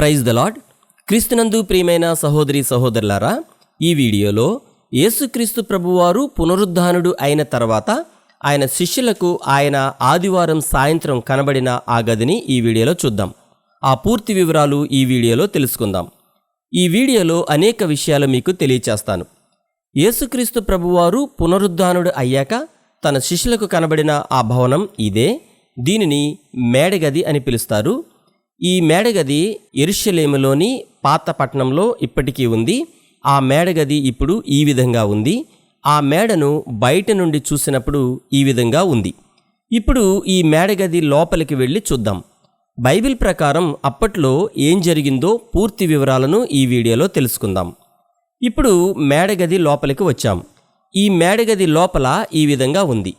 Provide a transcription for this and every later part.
Praise the lord క్రీస్తునందు ప్రియమైన సహోదరి సహోదరులారా ఈ వీడియోలో యేసుక్రీస్తు ప్రభువారు పునరుద్ధానుడు అయిన తర్వాత ఆయన శిష్యులకు ఆయన ఆదివారం సాయంత్రం కనబడిన ఆ గదిని ఈ వీడియోలో చూద్దాం. ఆ పూర్తి వివరాలు ఈ వీడియోలో తెలుసుకుందాం. ఈ వీడియోలో అనేక విషయాలు మీకు తెలియచేస్తాను. యేసుక్రీస్తు ప్రభువారు పునరుద్ధానుడు అయ్యాక తన శిష్యులకు కనబడిన ఆ భవనం ఇదే దీనిని మేడగది అని పిలుస్తారు. ఈ మేడగది ఎరుషలేములోని పాత పట్టణంలో ఇప్పటికీ ఉంది. ఆ మేడగది ఇప్పుడు ఈ విధంగా ఉంది. ఆ మేడను బయట నుండి చూసినప్పుడు ఈ విధంగా ఉంది. ఇప్పుడు ఈ మేడగది లోపలికి వెళ్ళి చూద్దాం. బైబిల్ ప్రకారం అప్పట్లో ఏం జరిగిందో పూర్తి వివరాలను ఈ వీడియోలో తెలుసుకుందాం. ఇప్పుడు మేడగది లోపలికి వచ్చాం. ఈ మేడగది లోపల ఈ విధంగా ఉంది.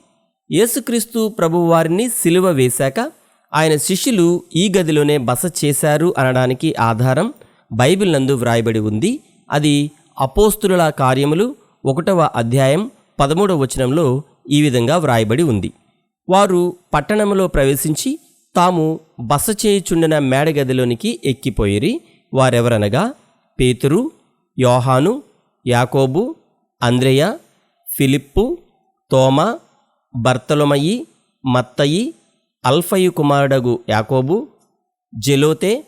యేసుక్రీస్తు ప్రభువారిని సిలువ వేశాక ఆయన శిష్యులు ఈ గదిలోనే బస చేశారు అనడానికి ఆధారం బైబిల్ నందు వ్రాయబడి ఉంది. అది అపోస్తుల కార్యములు ఒకటవ అధ్యాయం పదమూడవ వచనంలో ఈ విధంగా వ్రాయబడి ఉంది. వారు పట్టణంలో ప్రవేశించి తాము బస చేయుచుండిన మేడగదిలోనికి ఎక్కిపోయిరి. వారెవరనగా పేతురు యోహాను యాకోబు అంద్రేయ ఫిలిప్పు తోమ బర్తలొమయి మత్తయి అల్ఫయు కుమారుడగు యాకోబు జెలోతే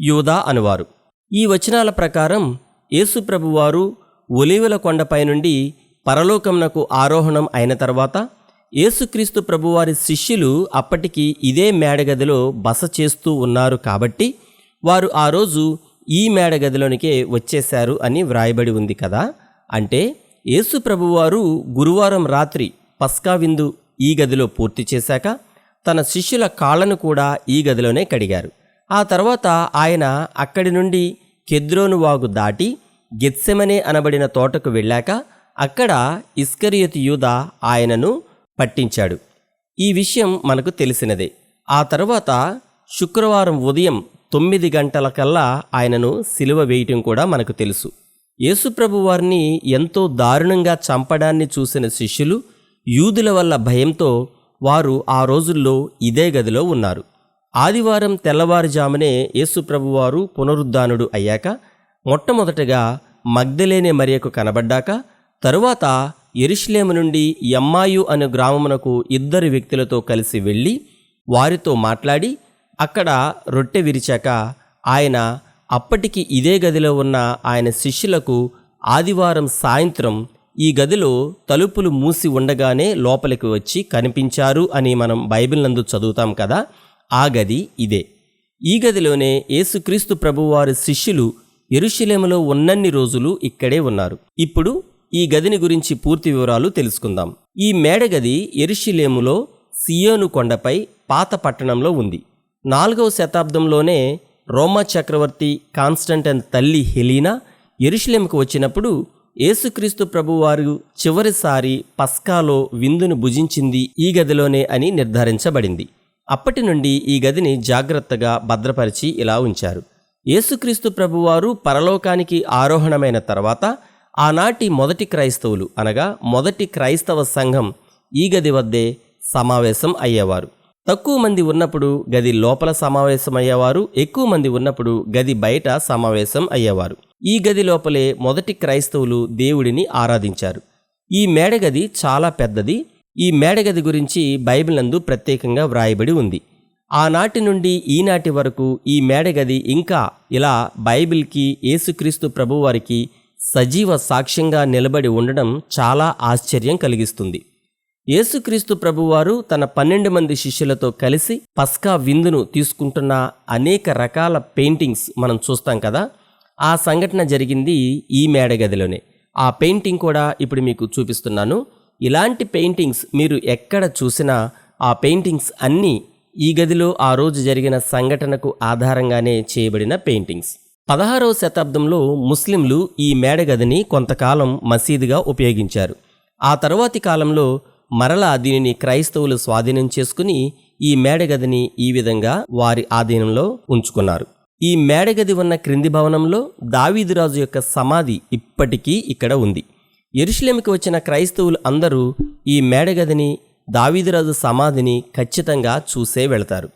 యూదా అనువారు. ఈ వచనాల ప్రకారం యేసుప్రభువారు ఒలివల కొండపై నుండి పరలోకమునకు ఆరోహణం అయిన తర్వాత యేసుక్రీస్తు ప్రభువారి శిష్యులు అప్పటికి ఇదే మేడగదిలో బస చేస్తూ ఉన్నారు కాబట్టి వారు ఆ రోజు ఈ మేడగదిలోనికే వచ్చేశారు అని వ్రాయబడి ఉంది కదా. అంటే యేసు ప్రభువారు గురువారం రాత్రి పస్కా విందు ఈ గదిలో పూర్తి చేశాక తన శిష్యుల కాళ్ళను కూడా ఈ గదిలోనే కడిగారు. ఆ తర్వాత ఆయన అక్కడి నుండి కెద్రోను వాగు దాటి గెత్సెమనే అనబడిన తోటకు వెళ్ళాక అక్కడ ఇస్కరియత్ యూద ఆయనను పట్టించాడు. ఈ విషయం మనకు తెలిసినదే. ఆ తర్వాత శుక్రవారం ఉదయం తొమ్మిది గంటలకల్లా ఆయనను సిలువ వేయటం కూడా మనకు తెలుసు. యేసుప్రభు వారిని ఎంతో దారుణంగా చంపడాన్ని చూసిన శిష్యులు యూదుల వల్ల భయంతో వారు ఆ రోజుల్లో ఇదే గదిలో ఉన్నారు. ఆదివారం తెల్లవారుజామునే యేసుప్రభువారు పునరుద్ధానుడు అయ్యాక మొట్టమొదటగా మగ్ధలేనే మరియకు కనబడ్డాక తరువాత ఎరుషులేము నుండి యమ్మాయు అనే గ్రామమునకు ఇద్దరు వ్యక్తులతో కలిసి వెళ్ళి వారితో మాట్లాడి అక్కడ రొట్టె విరిచాక ఆయన అప్పటికి ఇదే గదిలో ఉన్న ఆయన శిష్యులకు ఆదివారం సాయంత్రం ఈ గదిలో తలుపులు మూసి ఉండగానే లోపలికి వచ్చి కనిపించారు అని మనం బైబిల్ నందు చదువుతాం కదా ఆ గది ఇదే. ఈ గదిలోనే యేసుక్రీస్తు ప్రభువారి శిష్యులు ఎరుషలేములో ఉన్నన్ని రోజులు ఇక్కడే ఉన్నారు. ఇప్పుడు ఈ గదిని గురించి పూర్తి వివరాలు తెలుసుకుందాం. ఈ మేడగది ఎరుషిలేములో సియోను కొండపై పాత పట్టణంలో ఉంది. నాలుగవ శతాబ్దంలోనే రోమా చక్రవర్తి కాన్స్టంటైన్ తల్లి హెలీనా ఎరుషలేముకు వచ్చినప్పుడు యేసుక్రీస్తు ప్రభువారు చివరిసారి పస్కాలో విందును భుజించింది ఈ గదిలోనే అని నిర్ధారించబడింది. అప్పటి నుండి ఈ గదిని జాగ్రత్తగా భద్రపరిచి ఇలా ఉంచారు. యేసుక్రీస్తు ప్రభువారు పరలోకానికి ఆరోహణమైన తర్వాత ఆనాటి మొదటి క్రైస్తవులు అనగా మొదటి క్రైస్తవ సంఘం ఈ గది వద్దే సమావేశం అయ్యేవారు. తక్కువ మంది ఉన్నప్పుడు గది లోపల సమావేశం అయ్యేవారు ఎక్కువ మంది ఉన్నప్పుడు గది బయట సమావేశం అయ్యేవారు. ఈ గది లోపలే మొదటి క్రైస్తవులు దేవుడిని ఆరాధించారు. ఈ మేడగది చాలా పెద్దది. ఈ మేడగది గురించి బైబిల్ నందు ప్రత్యేకంగా వ్రాయబడి ఉంది. ఆనాటి నుండి ఈనాటి వరకు ఈ మేడగది ఇంకా ఇలా బైబిల్కి యేసుక్రీస్తు ప్రభువారికి సజీవ సాక్ష్యంగా నిలబడి ఉండడం చాలా ఆశ్చర్యం కలిగిస్తుంది. యేసుక్రీస్తు ప్రభువారు తన పన్నెండు మంది శిష్యులతో కలిసి పస్కా విందును తీసుకుంటున్న అనేక రకాల పెయింటింగ్స్ మనం చూస్తాం కదా. ఆ సంఘటన జరిగింది ఈ మేడగదిలోనే. ఆ పెయింటింగ్ కూడా ఇప్పుడు మీకు చూపిస్తున్నాను. ఇలాంటి పెయింటింగ్స్ మీరు ఎక్కడ చూసినా ఆ పెయింటింగ్స్ అన్నీ ఈ గదిలో ఆ రోజు జరిగిన సంఘటనకు ఆధారంగానే చేయబడిన పెయింటింగ్స్. పదహారవ శతాబ్దంలో ముస్లింలు ఈ మేడగదిని కొంతకాలం మసీదుగా ఉపయోగించారు. ఆ తరువాతి కాలంలో మరలా దీనిని క్రైస్తవులు స్వాధీనం చేసుకుని ఈ మేడగదిని ఈ విధంగా వారి ఆధీనంలో ఉంచుకున్నారు. ఈ మేడగది ఉన్న క్రింది భవనంలో దావీదురాజు యొక్క సమాధి ఇప్పటికీ ఇక్కడ ఉంది. ఎరుషలేమికి వచ్చిన క్రైస్తవులు అందరూ ఈ మేడగదిని దావీదురాజు సమాధిని ఖచ్చితంగా చూసే వెళతారు.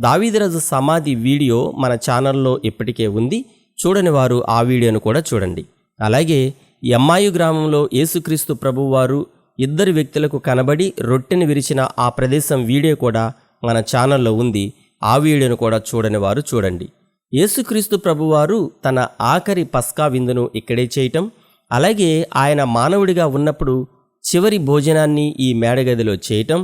దావీదురాజు సమాధి వీడియో మన ఛానల్లో ఇప్పటికే ఉంది. చూడని వారు ఆ వీడియోను కూడా చూడండి. అలాగే ఎమ్మాయు గ్రామంలో యేసుక్రీస్తు ప్రభువారు ఇద్దరు వ్యక్తులకు కనబడి రొట్టెని విరిచిన ఆ ప్రదేశం వీడియో కూడా మన ఛానల్లో ఉంది. ఆ వీడియోను కూడా చూడని వారు చూడండి. యేసుక్రీస్తు ప్రభువారు తన ఆఖరి పస్కా విందును ఇక్కడే చేయటం అలాగే ఆయన మానవుడిగా ఉన్నప్పుడు చివరి భోజనాన్ని ఈ మేడగదిలో చేయటం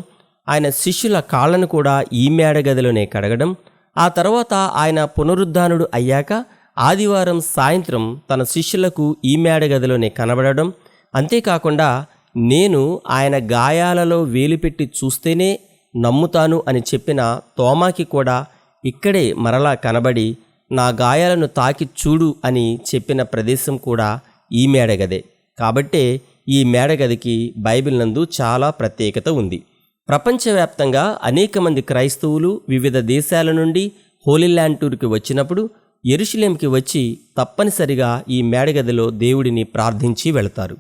ఆయన శిష్యుల కాళ్ళను కూడా ఈ మేడగదిలోనే కడగడం ఆ తర్వాత ఆయన పునరుద్ధానుడు అయ్యాక ఆదివారం సాయంత్రం తన శిష్యులకు ఈ మేడగదిలోనే కనబడడం. అంతేకాకుండా నేను ఆయన గాయాలలో వేలుపెట్టి చూస్తేనే నమ్ముతాను అని చెప్పిన తోమాకి కూడా ఇక్కడే మరలా కనబడి నా గాయాలను తాకి చూడు అని చెప్పిన ప్రదేశం కూడా ఈ మేడగదే. కాబట్టే ఈ మేడగదికి బైబిల్ నందు చాలా ప్రత్యేకత ఉంది. ప్రపంచవ్యాప్తంగా అనేక మంది క్రైస్తవులు వివిధ దేశాల నుండి హోలీ ల్యాండ్ టూర్కి వచ్చినప్పుడు ఎరుషులేంకి వచ్చి తప్పనిసరిగా ఈ మేడగదిలో దేవుడిని ప్రార్థించి వెళతారు.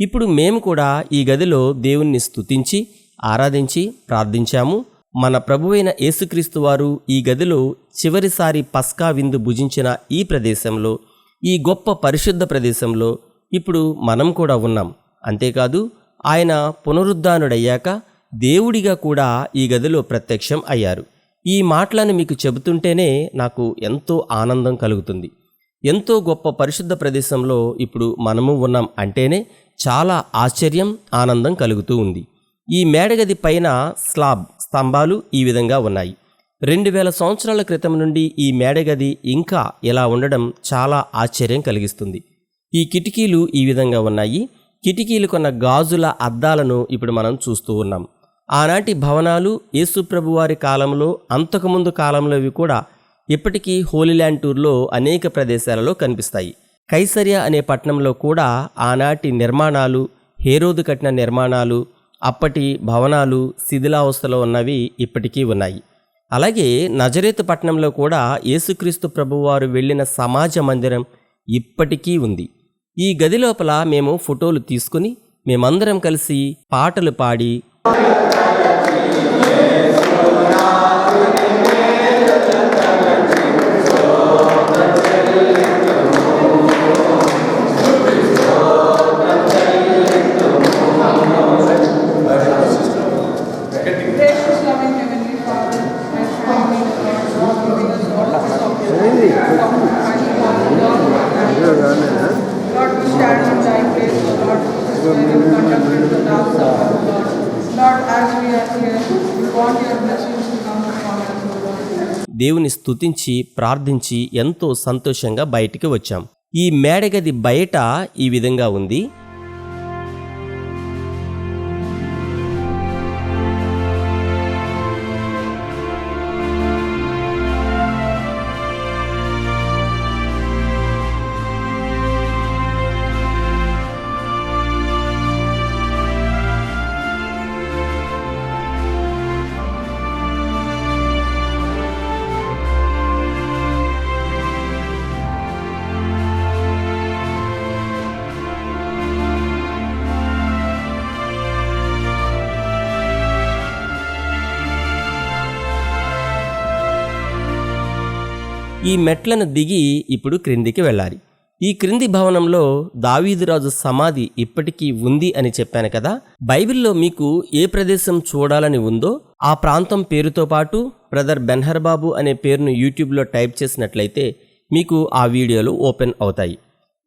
ఇప్పుడు మేము కూడా ఈ గదిలో దేవుణ్ణి స్తుతించి ఆరాధించి ప్రార్థించాము. మన ప్రభువైన యేసుక్రీస్తు వారు ఈ గదిలో చివరిసారి పస్కా విందు భుజించిన ఈ ప్రదేశంలో ఈ గొప్ప పరిశుద్ధ ప్రదేశంలో ఇప్పుడు మనం కూడా ఉన్నాం. అంతేకాదు ఆయన పునరుద్ధానుడయ్యాక దేవుడిగా కూడా ఈ గదిలో ప్రత్యక్షం అయ్యారు. ఈ మాటలను మీకు చెబుతుంటేనే నాకు ఎంతో ఆనందం కలుగుతుంది. ఎంతో గొప్ప పరిశుద్ధ ప్రదేశంలో ఇప్పుడు మనము ఉన్నాం అంటేనే చాలా ఆశ్చర్యం ఆనందం కలుగుతూ ఉంది. ఈ మేడగది పైన స్లాబ్ స్తంభాలు ఈ విధంగా ఉన్నాయి. రెండు వేల సంవత్సరాల క్రితం నుండి ఈ మేడగది ఇంకా ఇలా ఉండడం చాలా ఆశ్చర్యం కలిగిస్తుంది. ఈ కిటికీలు ఈ విధంగా ఉన్నాయి. కిటికీలు కొన్న గాజుల అద్దాలను ఇప్పుడు మనం చూస్తూ ఉన్నాం. ఆనాటి భవనాలు యేసుప్రభువారి కాలంలో అంతకుముందు కాలంలోవి కూడా ఇప్పటికీ హోలీల్యాండ్ టూర్లో అనేక ప్రదేశాలలో కనిపిస్తాయి. కైసరియా అనే పట్టణంలో కూడా ఆనాటి నిర్మాణాలు హేరోదు కట్టిన నిర్మాణాలు అప్పటి భవనాలు శిథిలావస్థలో ఉన్నవి ఇప్పటికీ ఉన్నాయి. అలాగే నజరేతు పట్టణంలో కూడా యేసుక్రీస్తు ప్రభువారు వెళ్ళిన సమాజ మందిరం ఇప్పటికీ ఉంది. ఈ గది లోపల మేము ఫోటోలు తీసుకుని మేమందరం కలిసి పాటలు పాడి దేవుని స్తుతించి ప్రార్థించి ఎంతో సంతోషంగా బయటికి వచ్చాం. ఈ మేడగది బయట ఈ విధంగా ఉంది. ఈ మెట్లను దిగి ఇప్పుడు క్రిందికి వెళ్ళాలి. ఈ క్రింది భవనంలో దావీదురాజు సమాధి ఇప్పటికీ ఉంది అని చెప్పాను కదా. బైబిల్లో మీకు ఏ ప్రదేశం చూడాలని ఉందో ఆ ప్రాంతం పేరుతో పాటు బ్రదర్ బెన్హర్ బాబు అనే పేరును యూట్యూబ్లో టైప్ చేసినట్లయితే మీకు ఆ వీడియోలు ఓపెన్ అవుతాయి.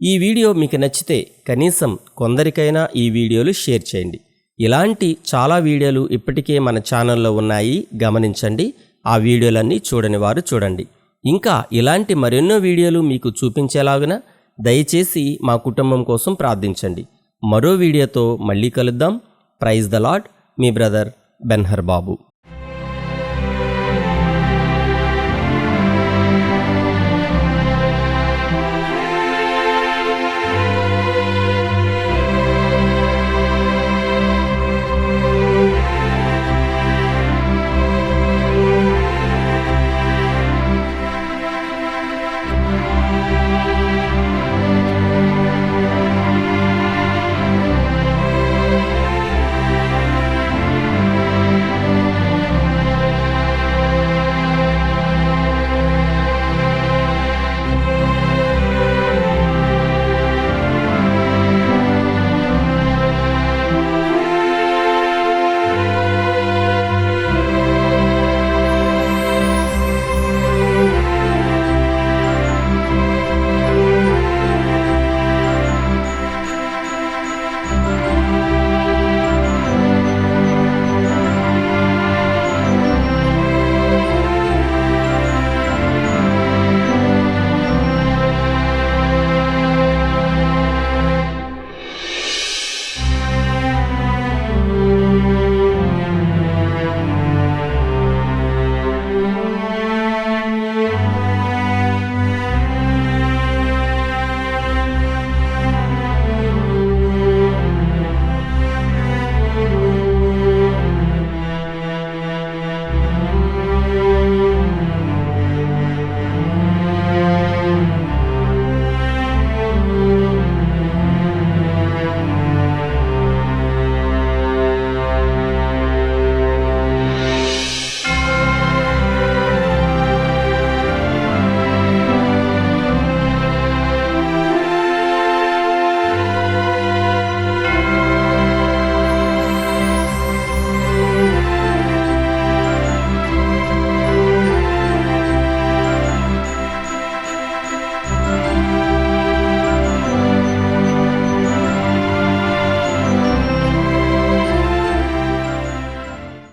ఈ వీడియో మీకు నచ్చితే కనీసం కొందరికైనా ఈ వీడియోలు షేర్ చేయండి. ఇలాంటి చాలా వీడియోలు ఇప్పటికే మన ఛానల్లో ఉన్నాయి. గమనించండి. ఆ వీడియోలన్నీ చూడని వారు చూడండి. ఇంకా ఇలాంటి మరెన్నో వీడియోలు మీకు చూపించేలాగున దయచేసి మా కుటుంబం కోసం ప్రార్థించండి. మరో వీడియోతో మళ్ళీ కలుద్దాం. ప్రైజ్ ద లాడ్ మీ బ్రదర్ బెన్హర్ బాబు